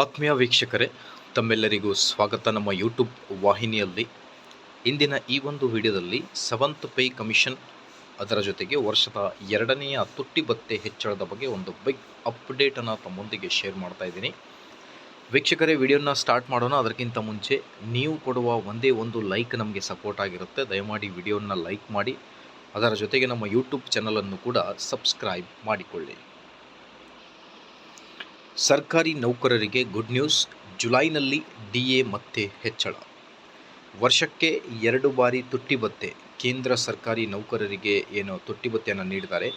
ಆತ್ಮೀಯ ವೀಕ್ಷಕರೇ, ತಮ್ಮೆಲ್ಲರಿಗೂ ಸ್ವಾಗತ ನಮ್ಮ ಯೂಟ್ಯೂಬ್ ವಾಹಿನಿಯಲ್ಲಿ. ಇಂದಿನ ಈ ಒಂದು ವಿಡಿಯೋದಲ್ಲಿ ಸೆವೆಂತ್ ಪೇ ಕಮಿಷನ್ ಅದರ ಜೊತೆಗೆ ವರ್ಷದ ಎರಡನೆಯ ತುಟ್ಟಿ ಭತ್ತೆ ಹೆಚ್ಚಳದ ಬಗ್ಗೆ ಒಂದು ಬಿಗ್ ಅಪ್ಡೇಟನ್ನು ತಮ್ಮೊಂದಿಗೆ ಶೇರ್ ಮಾಡ್ತಾ ಇದ್ದೀನಿ. ವೀಕ್ಷಕರೇ, ವಿಡಿಯೋನ ಸ್ಟಾರ್ಟ್ ಮಾಡೋಣ. ಅದಕ್ಕಿಂತ ಮುಂಚೆ ನೀವು ಕೊಡುವ ಒಂದೇ ಒಂದು ಲೈಕ್ ನಮಗೆ ಸಪೋರ್ಟ್ ಆಗಿರುತ್ತೆ. ದಯಮಾಡಿ ವಿಡಿಯೋನ ಲೈಕ್ ಮಾಡಿ. ಅದರ ಜೊತೆಗೆ ನಮ್ಮ ಯೂಟ್ಯೂಬ್ ಚಾನಲನ್ನು ಕೂಡ ಸಬ್ಸ್ಕ್ರೈಬ್ ಮಾಡಿಕೊಳ್ಳಿ. ಸರ್ಕಾರಿ ನೌಕರರಿಗೆ ಗುಡ್ ನ್ಯೂಸ್ ಜುಲೈನಲ್ಲಿ ಡಿ ಎ ಮತ್ತೆ ಹೆಚ್ಚಳ. ವರ್ಷಕ್ಕೆ ಎರಡು ಬಾರಿ ತುಟ್ಟಿ ಭತ್ಯೆ ಕೇಂದ್ರ ಸರ್ಕಾರಿ ನೌಕರರಿಗೆ ಏನು ತುಟ್ಟಿ ಭತ್ತೆಯನ್ನು ನೀಡಿದ್ದಾರೆ.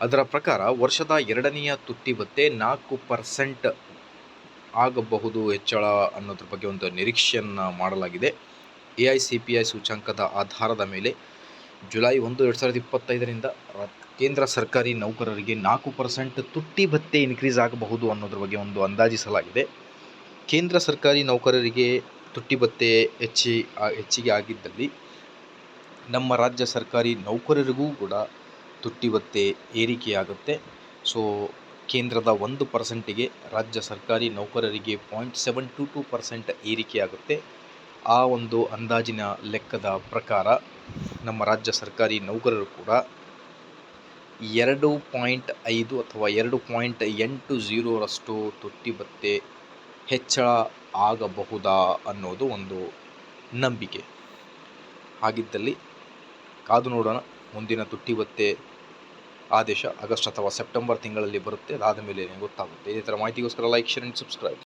ಅದರ ಪ್ರಕಾರ ವರ್ಷದ ಎರಡನೆಯ ತುಟ್ಟಿ ಭತ್ತೆ ನಾಲ್ಕು ಪರ್ಸೆಂಟ್ ಆಗಬಹುದು ಹೆಚ್ಚಳ ಅನ್ನೋದ್ರ ಬಗ್ಗೆ ಒಂದು ನಿರೀಕ್ಷೆಯನ್ನು ಮಾಡಲಾಗಿದೆ. A I C P I ಸೂಚ್ಯಂಕದ ಆಧಾರದ ಮೇಲೆ ಜುಲೈ ಒಂದು, ಎರಡು ಸಾವಿರದ ಇಪ್ಪತ್ತೈದರಿಂದ ಕೇಂದ್ರ ಸರ್ಕಾರಿ ನೌಕರರಿಗೆ ನಾಲ್ಕು ಪರ್ಸೆಂಟ್ ತುಟ್ಟಿ ಭತ್ತೆ ಇನ್ಕ್ರೀಸ್ ಆಗಬಹುದು ಅನ್ನೋದ್ರ ಬಗ್ಗೆ ಒಂದು ಅಂದಾಜಿಸಲಾಗಿದೆ. ಕೇಂದ್ರ ಸರ್ಕಾರಿ ನೌಕರರಿಗೆ ತುಟ್ಟಿ ಭತ್ತೆ ಹೆಚ್ಚಿ ಹೆಚ್ಚಿಗೆ ಆಗಿದ್ದಲ್ಲಿ ನಮ್ಮ ರಾಜ್ಯ ಸರ್ಕಾರಿ ನೌಕರರಿಗೂ ಕೂಡ ತುಟ್ಟಿ ಭತ್ತೆ ಏರಿಕೆಯಾಗುತ್ತೆ. ಸೊ, ಕೇಂದ್ರದ ಒಂದು ಪರ್ಸೆಂಟಿಗೆ ರಾಜ್ಯ ಸರ್ಕಾರಿ ನೌಕರರಿಗೆ point seven two two percent ಏರಿಕೆಯಾಗುತ್ತೆ. ಆ ಒಂದು ಅಂದಾಜಿನ ಲೆಕ್ಕದ ಪ್ರಕಾರ ನಮ್ಮ ರಾಜ್ಯ ಸರ್ಕಾರಿ ನೌಕರರು ಕೂಡ ಎರಡು ಪಾಯಿಂಟ್ ಐದು ಅಥವಾ ಎರಡು ಪಾಯಿಂಟ್ ಎಂಟು ಝೀರೋರಷ್ಟು ತುಟ್ಟಿ ಭತ್ಯೆ ಹೆಚ್ಚಳ ಆಗಬಹುದಾ ಅನ್ನೋದು ಒಂದು ನಂಬಿಕೆ. ಹಾಗಿದ್ದಲ್ಲಿ ಕಾದು ನೋಡೋಣ, ಮುಂದಿನ ತುಟ್ಟಿ ಭತ್ಯೆ ಆದೇಶ ಆಗಸ್ಟ್ ಅಥವಾ ಸೆಪ್ಟೆಂಬರ್ ತಿಂಗಳಲ್ಲಿ ಬರುತ್ತೆ ಅದಾದ ಮೇಲೆ ಗೊತ್ತಾಗುತ್ತೆ. ಇದೇ ಥರ ಮಾಹಿತಿಗೋಸ್ಕರ ಲೈಕ್ ಶೇರ್ ಆ್ಯಂಡ್ ಸಬ್ಸ್ಕ್ರೈಬ್